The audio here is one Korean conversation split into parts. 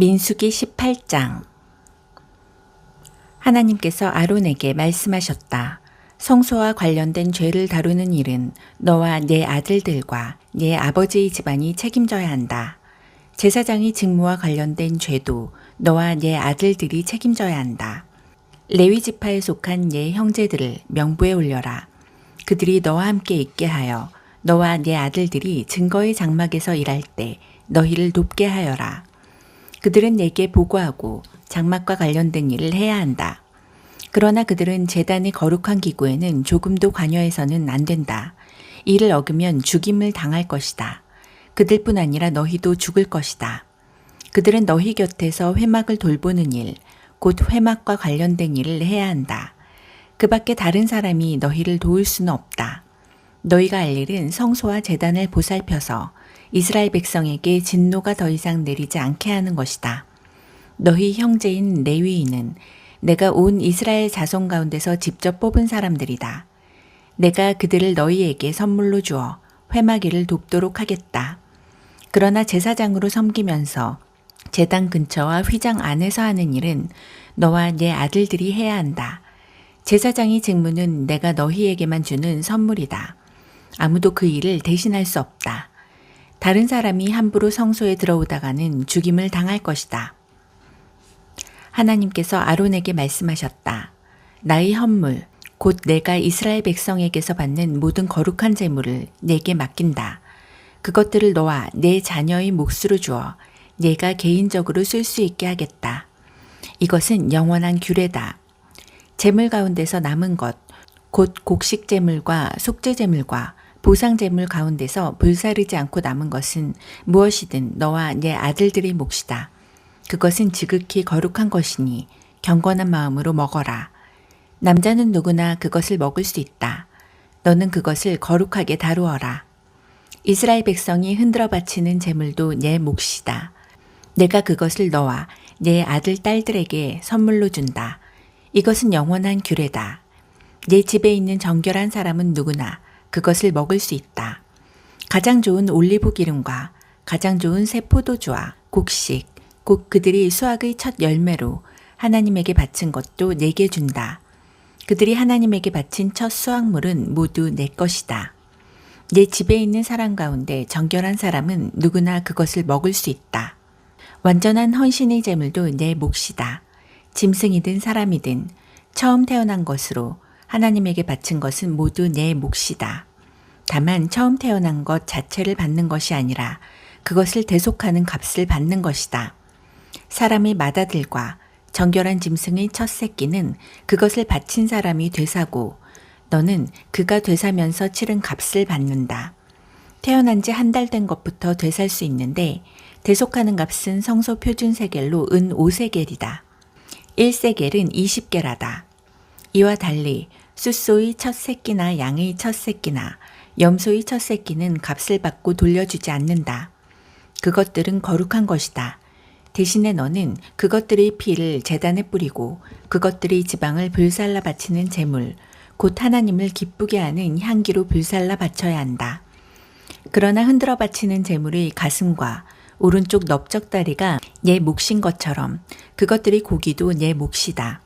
민수기 18장 하나님께서 아론에게 말씀하셨다. 성소와 관련된 죄를 다루는 일은 너와 네 아들들과 네 아버지의 집안이 책임져야 한다. 제사장의 직무와 관련된 죄도 너와 네 아들들이 책임져야 한다. 레위 지파에 속한 네 형제들을 명부에 올려라. 그들이 너와 함께 있게 하여 너와 네 아들들이 증거의 장막에서 일할 때 너희를 돕게 하여라. 그들은 내게 보고하고 장막과 관련된 일을 해야 한다. 그러나 그들은 재단의 거룩한 기구에는 조금도 관여해서는 안 된다. 이를 어기면 죽임을 당할 것이다. 그들뿐 아니라 너희도 죽을 것이다. 그들은 너희 곁에서 회막을 돌보는 일, 곧 회막과 관련된 일을 해야 한다. 그 밖에 다른 사람이 너희를 도울 수는 없다. 너희가 할 일은 성소와 재단을 보살펴서 이스라엘 백성에게 진노가 더 이상 내리지 않게 하는 것이다. 너희 형제인 레위인은 내가 온 이스라엘 자손 가운데서 직접 뽑은 사람들이다. 내가 그들을 너희에게 선물로 주어 회마기를 돕도록 하겠다. 그러나 제사장으로 섬기면서 제단 근처와 휘장 안에서 하는 일은 너와 네 아들들이 해야 한다. 제사장의 직무는 내가 너희에게만 주는 선물이다. 아무도 그 일을 대신할 수 없다. 다른 사람이 함부로 성소에 들어오다가는 죽임을 당할 것이다. 하나님께서 아론에게 말씀하셨다. 나의 헌물, 곧 내가 이스라엘 백성에게서 받는 모든 거룩한 재물을 내게 맡긴다. 그것들을 너와 내 자녀의 몫으로 주어 내가 개인적으로 쓸 수 있게 하겠다. 이것은 영원한 규례다. 재물 가운데서 남은 것, 곧 곡식 재물과 속죄 재물과 보상 재물 가운데서 불사르지 않고 남은 것은 무엇이든 너와 내 아들들의 몫이다. 그것은 지극히 거룩한 것이니 경건한 마음으로 먹어라. 남자는 누구나 그것을 먹을 수 있다. 너는 그것을 거룩하게 다루어라. 이스라엘 백성이 흔들어 바치는 재물도 내 몫이다. 내가 그것을 너와 내 아들 딸들에게 선물로 준다. 이것은 영원한 규례다. 내 집에 있는 정결한 사람은 누구나 그것을 먹을 수 있다. 가장 좋은 올리브 기름과 가장 좋은 새 포도주와 곡식, 곧 그들이 수확의 첫 열매로 하나님에게 바친 것도 내게 준다. 그들이 하나님에게 바친 첫 수확물은 모두 내 것이다. 내 집에 있는 사람 가운데 정결한 사람은 누구나 그것을 먹을 수 있다. 완전한 헌신의 제물도 내 몫이다. 짐승이든 사람이든 처음 태어난 것으로 하나님에게 바친 것은 모두 내 몫이다. 다만 처음 태어난 것 자체를 받는 것이 아니라 그것을 대속하는 값을 받는 것이다. 사람의 맏아들과 정결한 짐승의 첫 새끼는 그것을 바친 사람이 되사고 너는 그가 되사면서 치른 값을 받는다. 태어난 지 한 달 된 것부터 되살 수 있는데 대속하는 값은 성소 표준 세겔로 은 5세겔이다. 1세겔은 20개라다. 이와 달리 숫소의 첫 새끼나 양의 첫 새끼나 염소의 첫 새끼는 값을 받고 돌려주지 않는다. 그것들은 거룩한 것이다. 대신에 너는 그것들의 피를 재단에 뿌리고 그것들의 지방을 불살라 바치는 제물, 곧 하나님을 기쁘게 하는 향기로 불살라 바쳐야 한다. 그러나 흔들어 바치는 제물의 가슴과 오른쪽 넓적다리가 내 몫인 것처럼 그것들의 고기도 내 몫이다.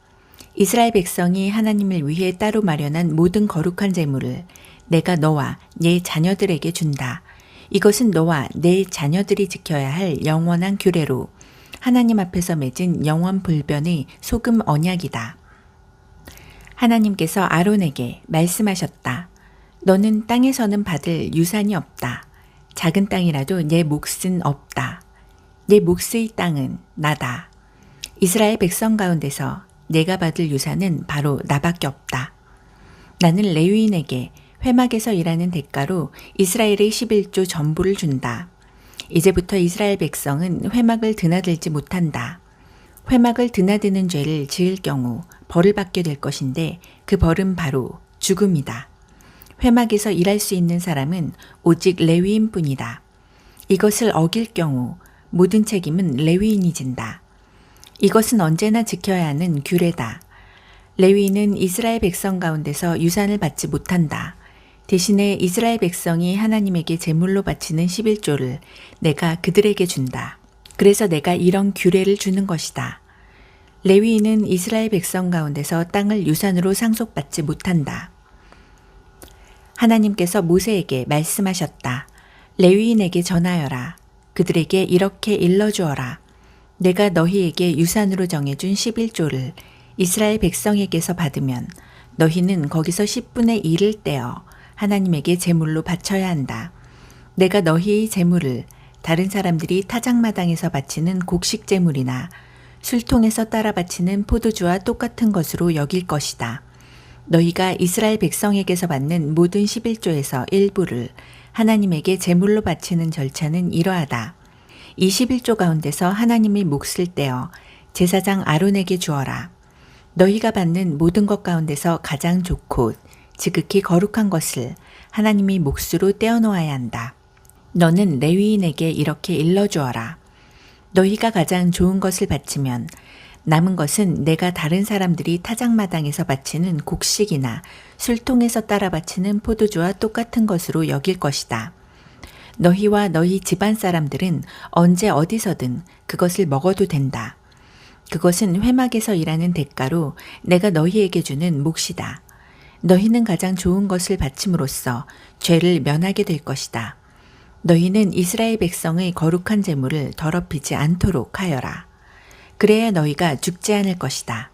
이스라엘 백성이 하나님을 위해 따로 마련한 모든 거룩한 제물을 내가 너와 내 자녀들에게 준다. 이것은 너와 내 자녀들이 지켜야 할 영원한 규례로 하나님 앞에서 맺은 영원 불변의 소금 언약이다. 하나님께서 아론에게 말씀하셨다. 너는 땅에서는 받을 유산이 없다. 작은 땅이라도 내 몫은 없다. 내 몫의 땅은 나다. 이스라엘 백성 가운데서 내가 받을 유산은 바로 나밖에 없다. 나는 레위인에게 회막에서 일하는 대가로 이스라엘의 11조 전부를 준다. 이제부터 이스라엘 백성은 회막을 드나들지 못한다. 회막을 드나드는 죄를 지을 경우 벌을 받게 될 것인데 그 벌은 바로 죽음이다. 회막에서 일할 수 있는 사람은 오직 레위인 뿐이다. 이것을 어길 경우 모든 책임은 레위인이 진다. 이것은 언제나 지켜야 하는 규례다. 레위인은 이스라엘 백성 가운데서 유산을 받지 못한다. 대신에 이스라엘 백성이 하나님에게 제물로 바치는 11조를 내가 그들에게 준다. 그래서 내가 이런 규례를 주는 것이다. 레위인은 이스라엘 백성 가운데서 땅을 유산으로 상속받지 못한다. 하나님께서 모세에게 말씀하셨다. 레위인에게 전하여라. 그들에게 이렇게 일러주어라. 내가 너희에게 유산으로 정해준 11조를 이스라엘 백성에게서 받으면 너희는 거기서 10분의 1을 떼어 하나님에게 제물로 바쳐야 한다. 내가 너희의 제물을 다른 사람들이 타작마당에서 바치는 곡식 제물이나 술통에서 따라 바치는 포도주와 똑같은 것으로 여길 것이다. 너희가 이스라엘 백성에게서 받는 모든 11조에서 일부를 하나님에게 제물로 바치는 절차는 이러하다. 이 11조 가운데서 하나님의 몫을 떼어 제사장 아론에게 주어라. 너희가 받는 모든 것 가운데서 가장 좋고 지극히 거룩한 것을 하나님이 몫으로 떼어 놓아야 한다. 너는 레위인에게 이렇게 일러주어라. 너희가 가장 좋은 것을 바치면 남은 것은 내가 다른 사람들이 타작마당에서 바치는 곡식이나 술통에서 따라 바치는 포도주와 똑같은 것으로 여길 것이다. 너희와 너희 집안 사람들은 언제 어디서든 그것을 먹어도 된다. 그것은 회막에서 일하는 대가로 내가 너희에게 주는 몫이다. 너희는 가장 좋은 것을 바침으로써 죄를 면하게 될 것이다. 너희는 이스라엘 백성의 거룩한 재물을 더럽히지 않도록 하여라. 그래야 너희가 죽지 않을 것이다.